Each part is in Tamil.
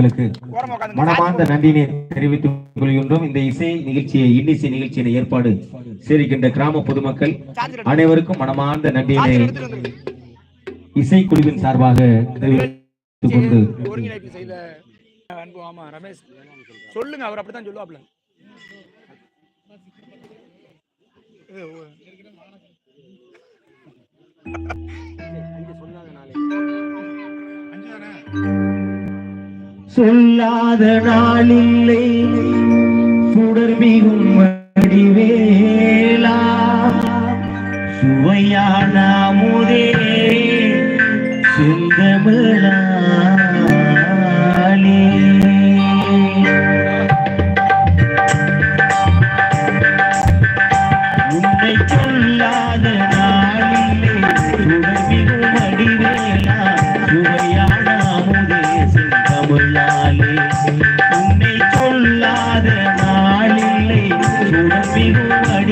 உள்ளங்களுக்கு மனமார்ந்த நன்றினை தெரிவித்துக் கொள்கின்றோம். இந்த இசை நிகழ்ச்சியை இன்னிசை நிகழ்ச்சியினை ஏற்பாடு செய்கின்ற கிராம பொதுமக்கள் அனைவருக்கும் மனமார்ந்த நன்றியினை இசைக்குழுவின் சார்பாக தெரிவித்துக் கொண்டு ஒருங்கிணைப்பு செய்த அன்பு ஆமா ரமேஷ். சொல்லுங்க அவர் அப்படித்தான் சொல்லுவாப்ல சொல்லாத நாளில்லை.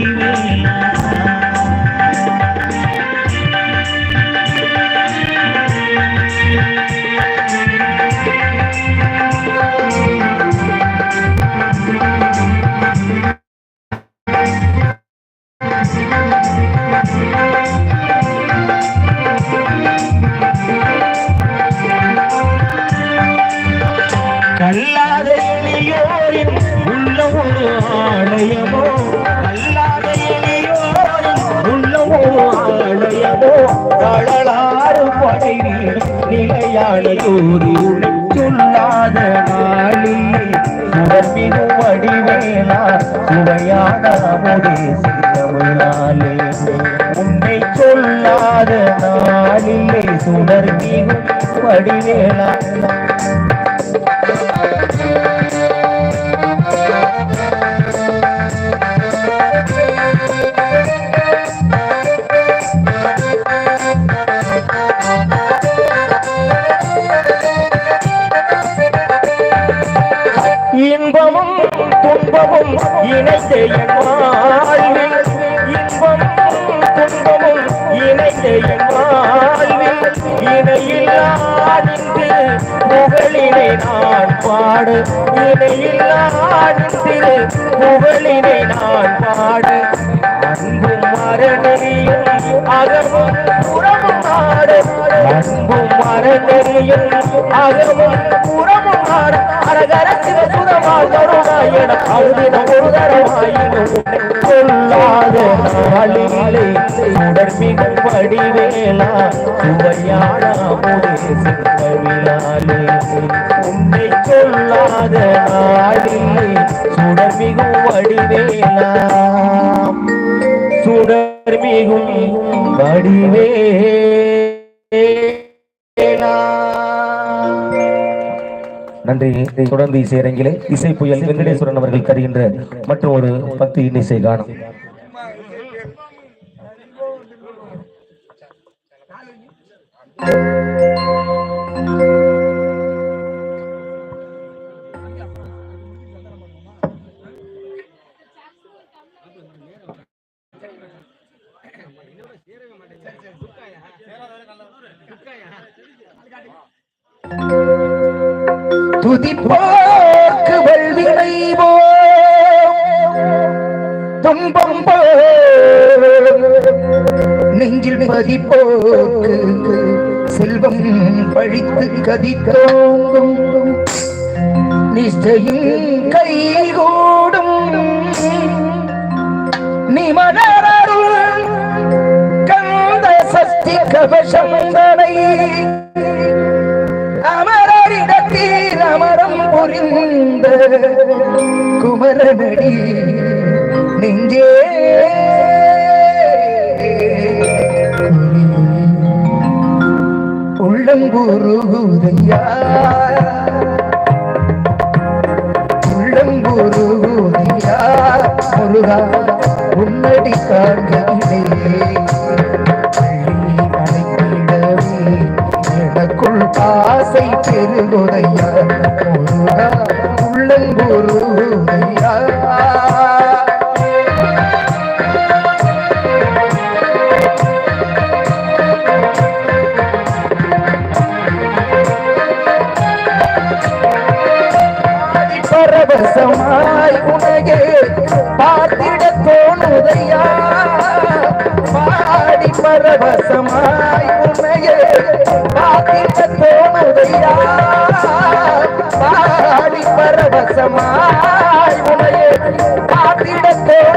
வடிவேலா ஆலயமோ தளலாறு படைவீடு நிலையான ஜோதி சொல்லாத நாளி. உடம்பின் வடிவேலா சுவையான அமுதே தமிழாலே உன்னை சொல்லாத நாளிலே சுடர்மிகு வடிவேலா. துன்பமும் இணைத்து என் வாழ்வில். இன்பமும் துன்பமும் இணைத்து என் வாழ்வில். இணையில்லா புகழினை நான் பாடு. இணையில்லாதின்று புகழினை நான் பாடு. அன்பும் மரணறியும் அகமும் புறமும் நாடு அன்பும் மரணறியும் அகமும் புறமும் கருணாயன வடிவேலா. சுவையான உன்னை சொல்லாத நாளிலே சுடர்மிகும் வடிவேலா. சுடர்மிகும் வடிவேலா. நன்றி தொடர்ந்து இசை அரங்கிலே இசை புயல் வெங்கடேஸ்வரன் அவர்கள் தருகின்ற மற்றும் ஒரு பத்து இன்னிசை you. துதிப்போக்கு வல்வினை துன்பம் நெஞ்சில் பதிப்போக்கு செல்வம் பழித்து கதித்தோங்கும் நிஷ்டையும் கைகூடும் நிமலரருள் கந்த சக்தி கவசம் தனை புரிந்த குமரனடி நெஞ்சே. உள்ளங்குருதையா உள்ளங்குருதையா முருகா உன்னடி காண்கிறேன் ஆசை பெருகுதையா முருகா உள்ளங்குருதையா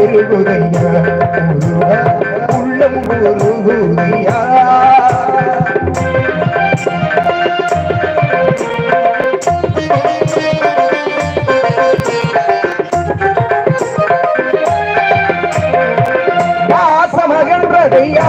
உருகுதையா உள்ளம் உருகுதையா வாசமகன்றதையா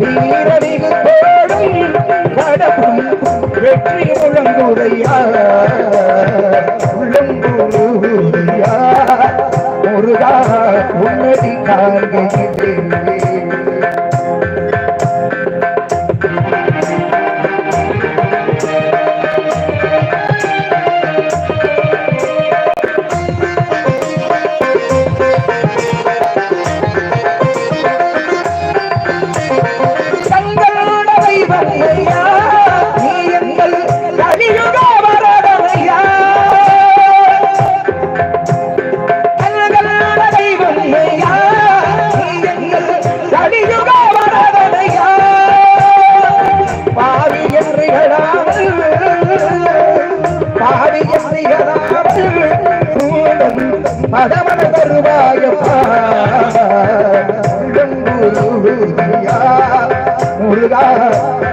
வீரமிகு தோடும் கடவும் வெற்றி முழங்குடையார்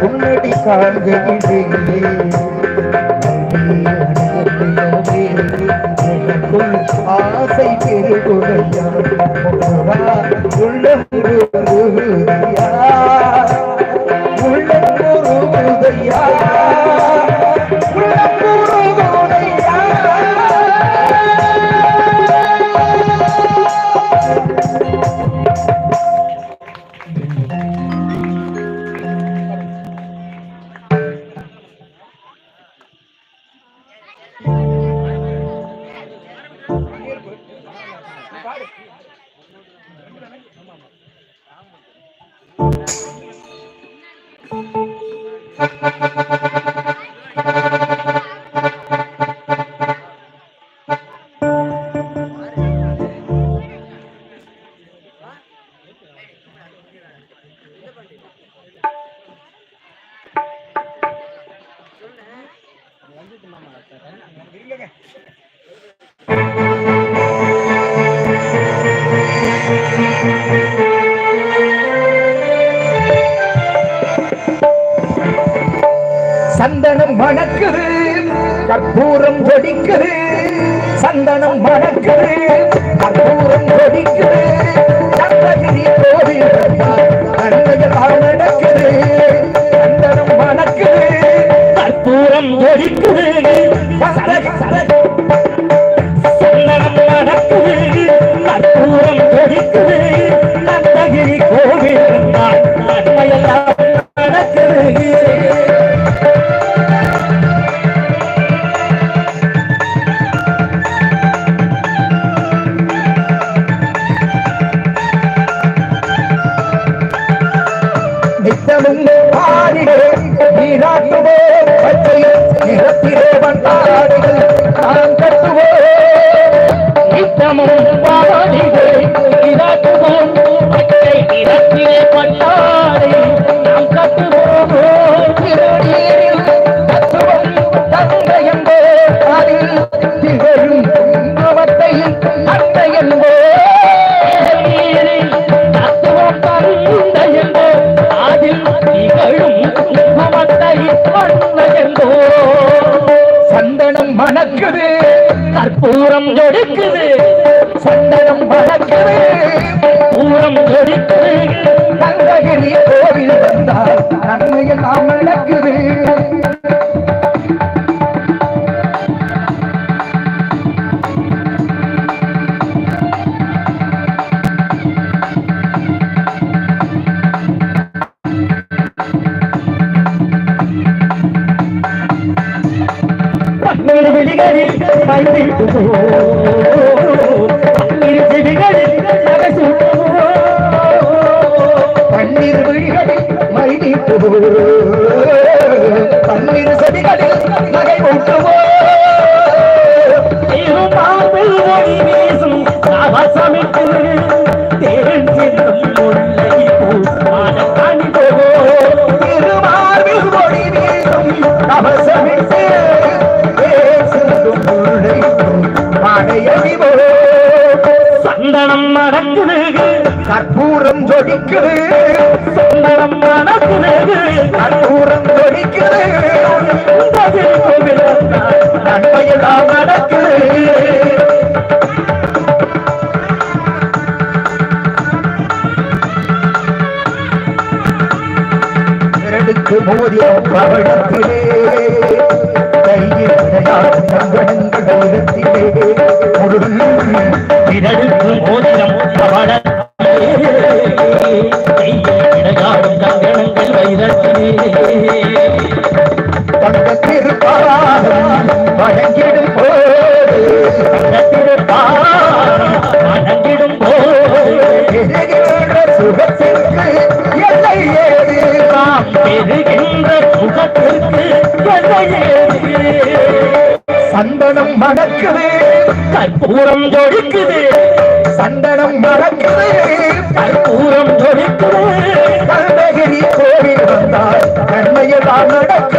முன்னடி காண்கிறேன் Thank you. சந்தனம் மணக்குது கற்பூரம் கொடிக்குது சந்தனம் மணக்குது கற்பூரம் கொடிக்குது சந்தகிரி நடக்குது. சந்தனம் மணக்குது கற்பூரம் கொடிக்குது சந்தனம் மணக்குது கற்பூரம் கொடிக்குது மணக்குது. கற்பூரம் எடுக்குது சந்தனம் மணக்குது. பூரம் எடுக்குது நன்மையில் சந்தனம் நடக்குது கற்பூரம் ஜொலிக்குது. சந்தனம் நடக்குது கற்பூரம் ஜொலிக்குது. நன்மையெல்லாம் நடக்குது. விரலுக்கு மோதிய பவளத்திலே கையில் விளையாடும் முருகன் விரலுக்கு வைரத்திலே தங்கத்திருப்பாரம் வழங்கிடும் போது சந்தனம் மணக்குது. கற்பூரம் ஜொலிக்குது. சந்தனம் மணக்குது. கற்பூரம் ஜொலிக்குது. கருணகிரி கோவில் வந்தால் நன்மையெல்லாம் நடக்குது.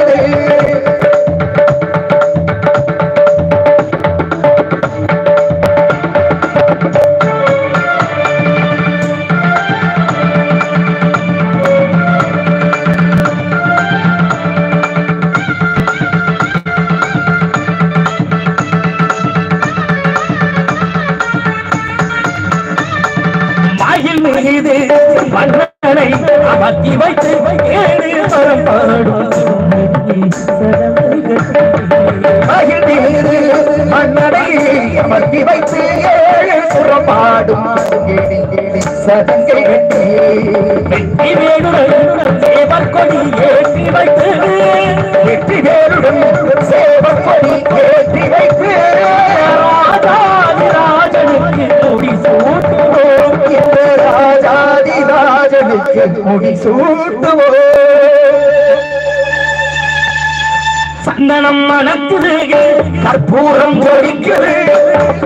சதங்கை கட்டி வெற்றி வேணுடன் சேவர் கொடி ஏற்றி வைத்து வெற்றி வேருடன் சேவக்கொடி ஏற்றி வைத்து ராஜாதி ராஜனுக்கு கொடி சூட்டுவோம் இந்த ராஜாதி ராஜனுக்கு முடி சூட்டுவோம் சந்தனம் மணக்குது கற்பூரம் ஜொலிக்குது.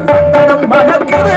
சந்தனம் மணக்குது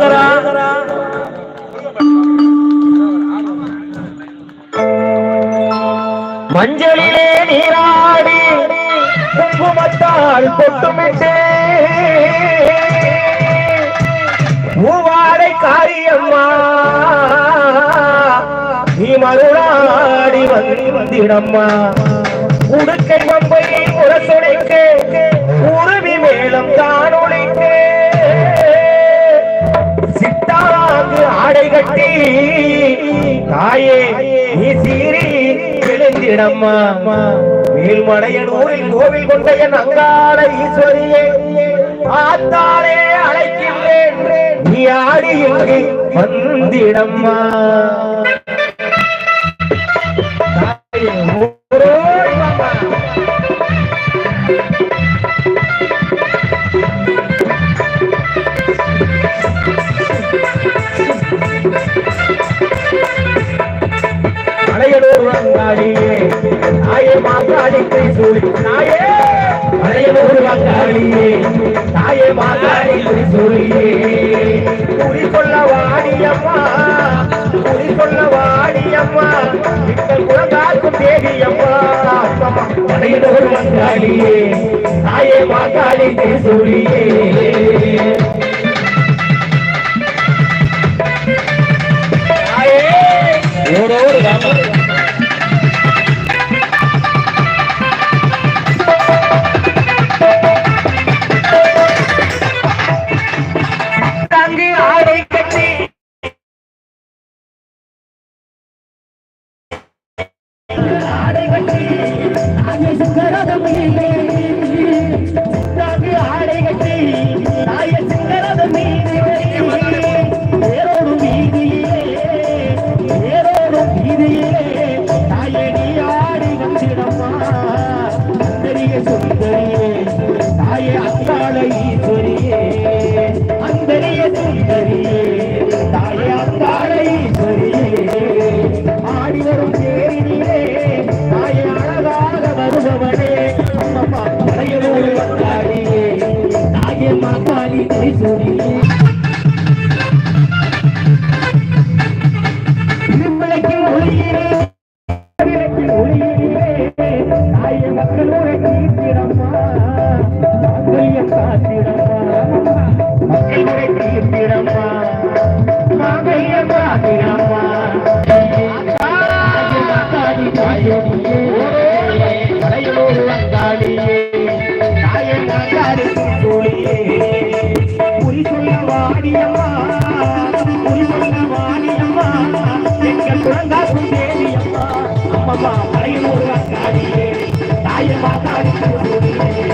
பொட்டுமிட்டு. மூவாடை காரியம்மா. நீ மருளாடி வந்திடம்மா. உடுக்கை மம்பை உரசுடைக்க உருவி மேலம் தானொழிக்க சித்தாங்கு ஆடை கட்டி தாயே நீ சீரி விழுந்திடம்மா. மேல்மடையனூரில் கோவில் கொண்ட என் அங்காள ஈஸ்வரியே ஆத்தாளே அழைக்கின்றேன். நீ ஆடி இங்கு வந்திடம்மா. குறிக்கொள்ள வாடியம்மா குறிக்கொள்ள வாடியம்மா எங்கள் குழந்தாக்கும் தேவியம்மா மனையிடவர் வந்தாளியே தாயே மாதாளி தேசூரியே ஓடோடு ராமன் பாதம் இல்லை